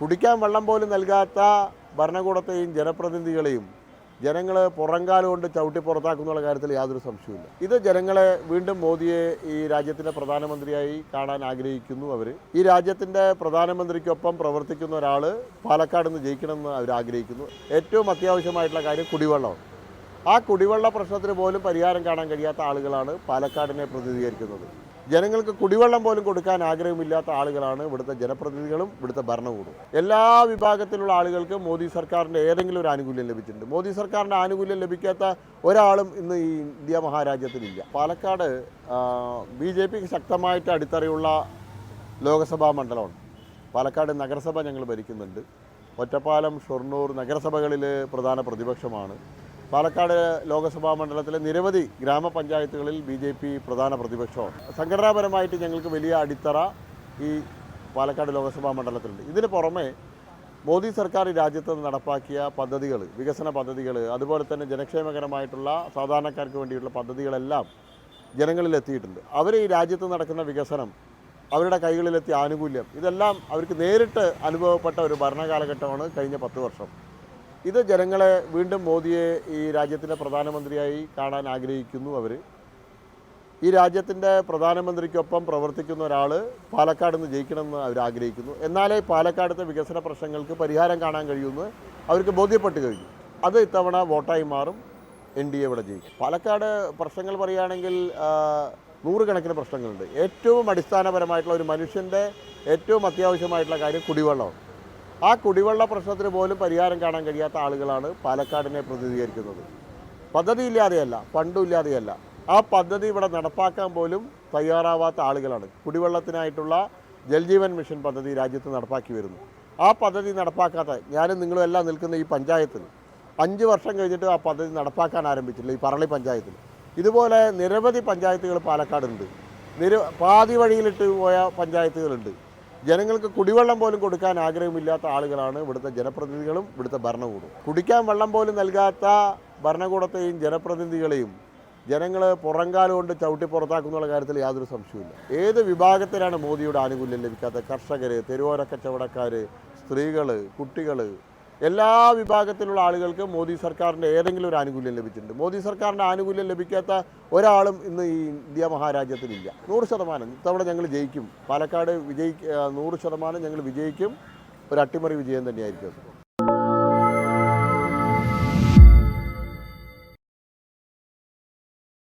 കുടിക്കാൻ വെള്ളം പോലും നൽകാത്ത ഭരണകൂടത്തെയും ജനപ്രതിനിധികളെയും ജനങ്ങൾ പുറങ്കാലുകൊണ്ട് ചവിട്ടി പുറത്താക്കുന്നുള്ള കാര്യത്തിൽ യാതൊരു സംശയവുമില്ല. ഇത് ജനങ്ങളെ വീണ്ടും മോദിയെ ഈ രാജ്യത്തിന്റെ പ്രധാനമന്ത്രിയായി കാണാൻ ആഗ്രഹിക്കുന്നു അവർ ഈ രാജ്യത്തിന്റെ പ്രധാനമന്ത്രിക്കൊപ്പം പ്രവർത്തിക്കുന്ന ഒരാൾ പാലക്കാട് നിന്ന് ജയിക്കണമെന്ന് അവർ ആഗ്രഹിക്കുന്നു. ഏറ്റവും അത്യാവശ്യമായിട്ടുള്ള കാര്യം കുടിവെള്ളം ആ കുടിവെള്ള പ്രശ്നത്തിന് പോലും പരിഹാരം കാണാൻ കഴിയാത്ത ആളുകളാണ് പാലക്കാടിനെ പ്രതിനിധീകരിക്കുന്നത്. ജനങ്ങൾക്ക് കുടിവെള്ളം പോലും കൊടുക്കാൻ ആഗ്രഹമില്ലാത്ത ആളുകളാണ് ഇവിടുത്തെ ജനപ്രതിനിധികളും ഇവിടുത്തെ ഭരണകൂടവും എല്ലാ വിഭാഗത്തിലുള്ള ആളുകൾക്കും മോദി സർക്കാരിന്റെ ഏതെങ്കിലും ഒരു ആനുകൂല്യം ലഭിച്ചിട്ടുണ്ട്. മോദി സർക്കാരിന്റെ ആനുകൂല്യം ലഭിക്കാത്ത ഒരാളും ഇന്ന് ഈ ഇന്ത്യ മഹാരാജ്യത്തിലില്ല. പാലക്കാട് ബി ജെ പിക്ക് ശക്തമായിട്ട് അടിത്തറയുള്ള ലോകസഭാ മണ്ഡലമാണ് പാലക്കാട് നഗരസഭ ഞങ്ങൾ ഭരിക്കുന്നുണ്ട്. ഒറ്റപ്പാലം ഷൊർണൂർ നഗരസഭകളിൽ പ്രധാന പ്രതിപക്ഷമാണ്. പാലക്കാട് ലോകസഭാ മണ്ഡലത്തിലെ നിരവധി ഗ്രാമപഞ്ചായത്തുകളിൽ ബി ജെ പി പ്രധാന പ്രതിപക്ഷമാണ് സംഘടനാപരമായിട്ട് ഞങ്ങൾക്ക് വലിയ അടിത്തറ ഈ പാലക്കാട് ലോകസഭാ മണ്ഡലത്തിലുണ്ട്. ഇതിന് പുറമെ മോദി സർക്കാർ രാജ്യത്ത് നടപ്പാക്കിയ പദ്ധതികൾ വികസന പദ്ധതികൾ അതുപോലെ തന്നെ ജനക്ഷേമകരമായിട്ടുള്ള സാധാരണക്കാർക്ക് വേണ്ടിയിട്ടുള്ള പദ്ധതികളെല്ലാം ജനങ്ങളിലെത്തിയിട്ടുണ്ട് അവർ ഈ രാജ്യത്ത് നടക്കുന്ന വികസനം അവരുടെ കൈകളിലെത്തിയ ആനുകൂല്യം ഇതെല്ലാം അവർക്ക് നേരിട്ട് അനുഭവപ്പെട്ട ഒരു ഭരണകാലഘട്ടമാണ് കഴിഞ്ഞ പത്ത് വർഷം. ഇത് ജനങ്ങളെ വീണ്ടും മോദിയെ ഈ രാജ്യത്തിന്റെ പ്രധാനമന്ത്രിയായി കാണാൻ ആഗ്രഹിക്കുന്നു അവർ. ഈ രാജ്യത്തിന്റെ പ്രധാനമന്ത്രിക്കൊപ്പം പ്രവർത്തിക്കുന്ന ഒരാൾ പാലക്കാട് നിന്ന് ജയിക്കണമെന്ന് അവർ ആഗ്രഹിക്കുന്നു. എന്നാലേ പാലക്കാടത്തെ വികസന പ്രശ്നങ്ങൾക്ക് പരിഹാരം കാണാൻ കഴിയുമെന്ന് അവർക്ക് ബോധ്യപ്പെട്ട് കഴിഞ്ഞു. അത് ഇത്തവണ വോട്ടായി മാറും എൻ ഡി എ ഇവിടെ ജയിക്കും. പാലക്കാട് പ്രശ്നങ്ങൾ പറയുകയാണെങ്കിൽ നൂറുകണക്കിന് പ്രശ്നങ്ങളുണ്ട്. ഏറ്റവും അടിസ്ഥാനപരമായിട്ടുള്ള ഒരു മനുഷ്യന്റെ ഏറ്റവും അത്യാവശ്യമായിട്ടുള്ള കാര്യം കുടിവെള്ളമാണ്. ആ കുടിവെള്ള പ്രശ്നത്തിന് പോലും പരിഹാരം കാണാൻ കഴിയാത്ത ആളുകളാണ് പാലക്കാടിനെ പ്രതിനിധീകരിക്കുന്നത്. പദ്ധതി ഇല്ലാതെയല്ല ഫണ്ടും ഇല്ലാതെയല്ല ആ പദ്ധതി ഇവിടെ നടപ്പാക്കാൻ പോലും തയ്യാറാവാത്ത ആളുകളാണ്. കുടിവെള്ളത്തിനായിട്ടുള്ള ജൽജീവൻ മിഷൻ പദ്ധതി രാജ്യത്ത് നടപ്പാക്കി വരുന്നു. ആ പദ്ധതി നടപ്പാക്കാത്ത ഞാനും നിങ്ങളും എല്ലാം നിൽക്കുന്ന ഈ പഞ്ചായത്തിൽ അഞ്ച് വർഷം കഴിഞ്ഞിട്ട് ആ പദ്ധതി നടപ്പാക്കാൻ ആരംഭിച്ചില്ല ഈ പറളി പഞ്ചായത്തിൽ. ഇതുപോലെ നിരവധി പഞ്ചായത്തുകൾ പാലക്കാടുണ്ട്. നിര പാതി വഴിയിലിട്ട് പോയ പഞ്ചായത്തുകളുണ്ട്. ജനങ്ങൾക്ക് കുടിവെള്ളം പോലും കൊടുക്കാൻ ആഗ്രഹമില്ലാത്ത ആളുകളാണ് ഇവിടുത്തെ ജനപ്രതിനിധികളും ഇവിടുത്തെ ഭരണകൂടവും. കുടിക്കാൻ വെള്ളം പോലും നൽകാത്ത ഭരണകൂടത്തെയും ജനപ്രതിനിധികളെയും ജനങ്ങൾ പുറങ്കാലം കൊണ്ട് ചവിട്ടി പുറത്താക്കുന്നുള്ള കാര്യത്തിൽ യാതൊരു സംശയവുമില്ല. ഏത് വിഭാഗത്തിലാണ് മോദിയുടെ ആനുകൂല്യം ലഭിക്കാത്ത കർഷകർ തെരുവോര കച്ചവടക്കാർ സ്ത്രീകൾ കുട്ടികൾ എല്ലാ വിഭാഗത്തിലുള്ള ആളുകൾക്ക് മോദി സർക്കാരിന്റെ ഏതെങ്കിലും ഒരു ആനുകൂല്യം ലഭിച്ചിട്ടുണ്ട്. മോദി സർക്കാരിന്റെ ആനുകൂല്യം ലഭിക്കാത്ത ഒരാളും ഇന്ന് ഈ ഇന്ത്യ മഹാരാജ്യത്തിലില്ല. നൂറ് ശതമാനം. ഇത്തവണ ഞങ്ങൾ ജയിക്കും. പാലക്കാട് വിജയി നൂറ് ശതമാനം ഞങ്ങൾ വിജയിക്കും. ഒരു അട്ടിമറി വിജയം തന്നെയായിരിക്കും